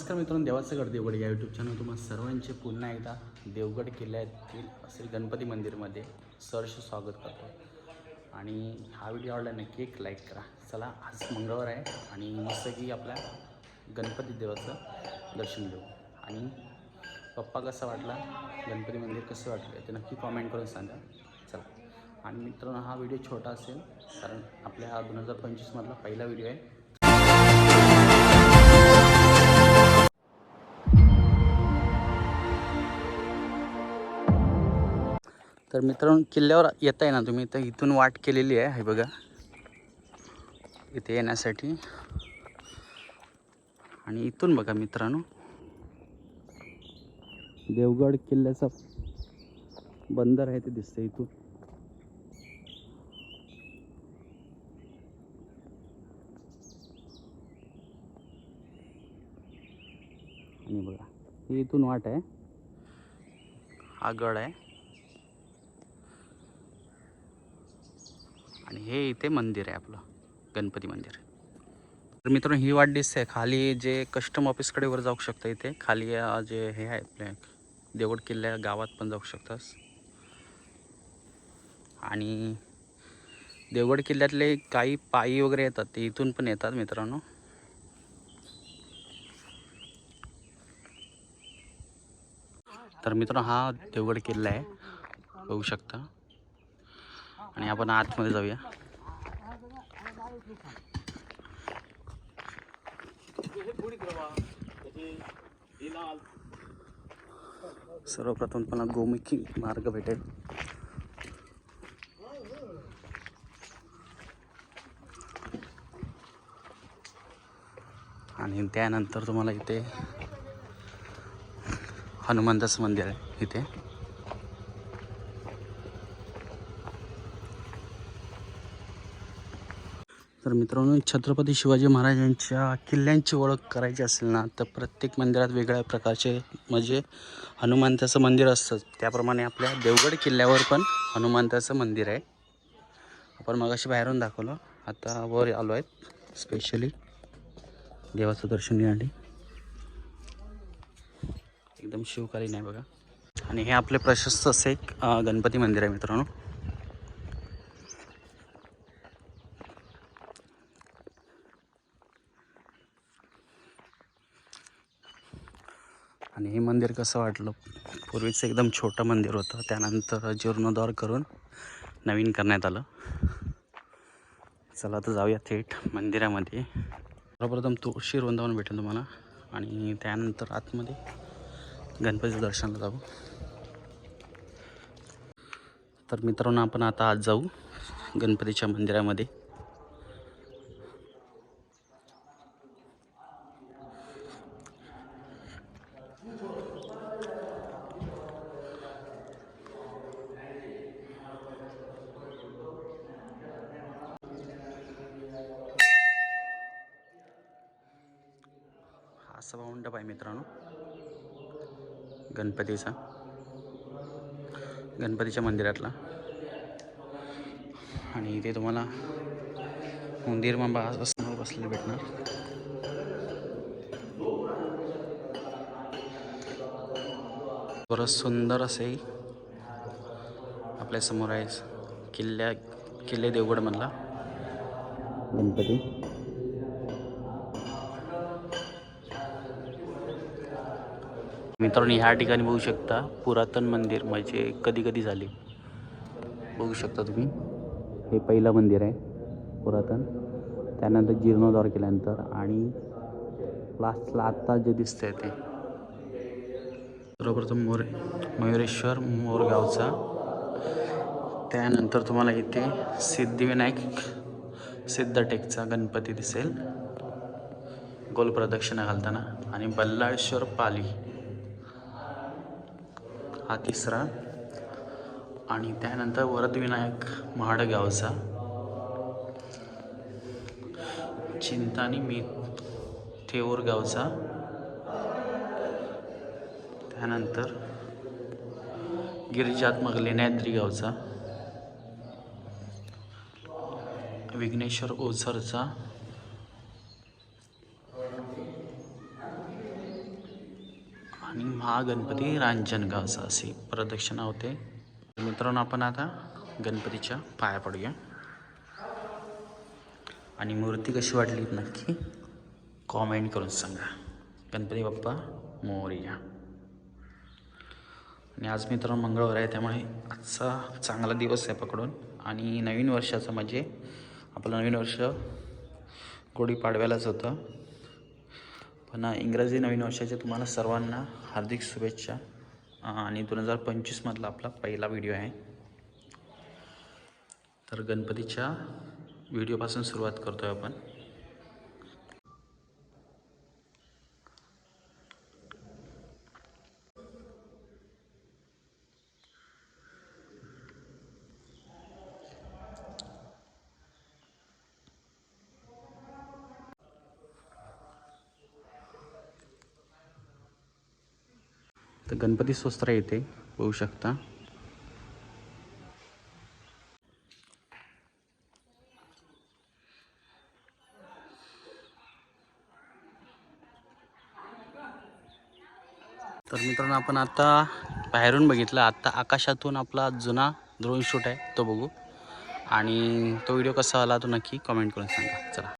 नमस्कार मित्रांनो देवाचं गड देवगड या यूट्यूब चॅनल तुम्हाला सर्वांचे पुन्हा एकदा देवगड किल्ल्यातील श्री गणपती मंदिरमध्ये सहर्ष स्वागत करतो. आणि हा व्हिडिओ आवडला नक्की एक लाईक करा. चला आज मंगळवार आहे आणि मस्त की आपल्या गणपती देवाचं दर्शन घेऊ. आणि पप्पा कसा वाटला गणपती मंदिर कसं वाटलं ते नक्की कॉमेंट करून सांगा. चला. आणि मित्रांनो हा व्हिडिओ छोटा असेल कारण आपल्या हा दोन हजार पंचवीसमधला पहिला व्हिडिओ आहे. तर मित्रांनो किल्ल्यावर येत आहे ना तुम्ही तर इथून वाट केलेली आहे. हे बघा. इथे येण्यासाठी. आणि इथून बघा मित्रांनो. देवगड किल्ल्याचा बंदर आहे ते दिसतं इथून. आणि बघा ही इथून वाट आहे. हा गड आहे. आणि हे इथे मंदिर आहे आपलं गणपती मंदिर. तर मित्रांनो ही वाट दिसते खाली जे कस्टम ऑफिसकडे वर जाऊ शकतं इथे. खाली जे हे आहे आपल्या देवड किल्ल्या गावात पण जाऊ शकतास. आणि देवगड किल्ल्यातले काही पायी वगैरे येतात ते इथून पण येतात मित्रांनो. तर मित्रांनो हा देवगड किल्ला आहे. बघू शकता. आणि आपण आतमध्ये जाऊया. सर्वप्रथम पण गोमुखी मार्ग भेटेल. आणि त्यानंतर तुम्हाला इथे हनुमंताचं मंदिर आहे इथे. तर मित्रांनो छत्रपती शिवाजी महाराजांच्या किल्ल्यांची ओळख करायची असेल ना तर प्रत्येक मंदिरात वेगळ्या प्रकारचे म्हणजे हनुमंताचं मंदिर असतं. त्याप्रमाणे आपल्या देवगड किल्ल्यावर पण हनुमंताचं मंदिर आहे. आपण मगाशी बाहेरून दाखवलं आता वर आलो आहेत स्पेशली देवाचं दर्शन घेण्यासाठी. एकदम शिवकालीन आहे बघा. आणि हे आपले प्रशस्त असे एक गणपती मंदिर आहे मित्रांनो. आणि हे मंदिर कसं वाटलं? पूर्वीचं एकदम छोटं मंदिर होतं. त्यानंतर जीर्णोद्धार करून नवीन करण्यात आलं. चला तर जाऊया थेट मंदिरामध्ये. सर्वप्रथम तुळशी वृंदावन भेटेल तुम्हाला. आणि त्यानंतर आतमध्ये गणपतीच्या दर्शनाला जाऊ. तर मित्रांनो आपण आता आज जाऊ गणपतीच्या मंदिरामध्ये. हा सभामंडप आहे मित्रांनो. गणपतीचा गणपतीच्या मंदिरातला. आणि इथे तुम्हाला उंदीर मांबा असणार बसलेले भेटणार. बरं सुंदर असे आपल्यासमोर आहे किल्ल्या किल्ले देवगडमधला गणपती. मित्रांनो ह्या ठिकाणी बघू शकता पुरातन मंदिर म्हणजे कधी कधी झाले. बघू शकता तुम्ही. हे पहिलं मंदिर आहे पुरातन. त्यानंतर जीर्णोद्धार केल्यानंतर आणि लास्टला आत्ता जे दिसतंय ते. सर्वप्रथम मोर मयुरेश्वर मोरगावचा. त्यानंतर तुम्हाला इथे सिद्धिविनायक सिद्धटेकचा गणपती दिसेल. गोल प्रदक्षिणा घालताना. आणि बल्लाळेश्वर पाली. हा तिसरा. आणि त्यानंतर वरदविनायक महाडगावचा. चिंतानी मी थेऊर गावचा त्यानंतर गिरिजात्मक लेण्याद्री गावचा विघ्नेश्वर ओझरचा. आणि महागणपती रांजणगावचा अशी प्रदक्षिणा होते. मित्रांनो आपण आता गणपतीच्या पाया पडूया. आणि मूर्ती कशी वाटली नक्की कॉमेंट करून सांगा. गणपती बाप्पा मोरया आणि आज मित्रांनो मंगळवार आहे त्यामुळे आजचा चांगला दिवस आहे पकडून. आणि नवीन वर्षाचं म्हणजे आपलं नवीन वर्ष गुढीपाडव्यालाच होतं. पण इंग्रजी नवीन वर्षाच्या तुम्हाला सर्वांना हार्दिक शुभेच्छा. आणि दोन हजार पंचवीसमधला आपला पहिला व्हिडिओ आहे. तर गणपतीच्या व्हिडिओपासून सुरुवात करतो आहे आपण. तर गणपती स्तोत्र येते बघू शकता. तर मित्रांनो आपण आता बाहेरून बघितलं आत्ता आकाशातून आपला जुना ड्रोन शूट आहे तो बघू. आणि तो व्हिडिओ कसा आला तो नक्की कमेंट करून सांगा. चला.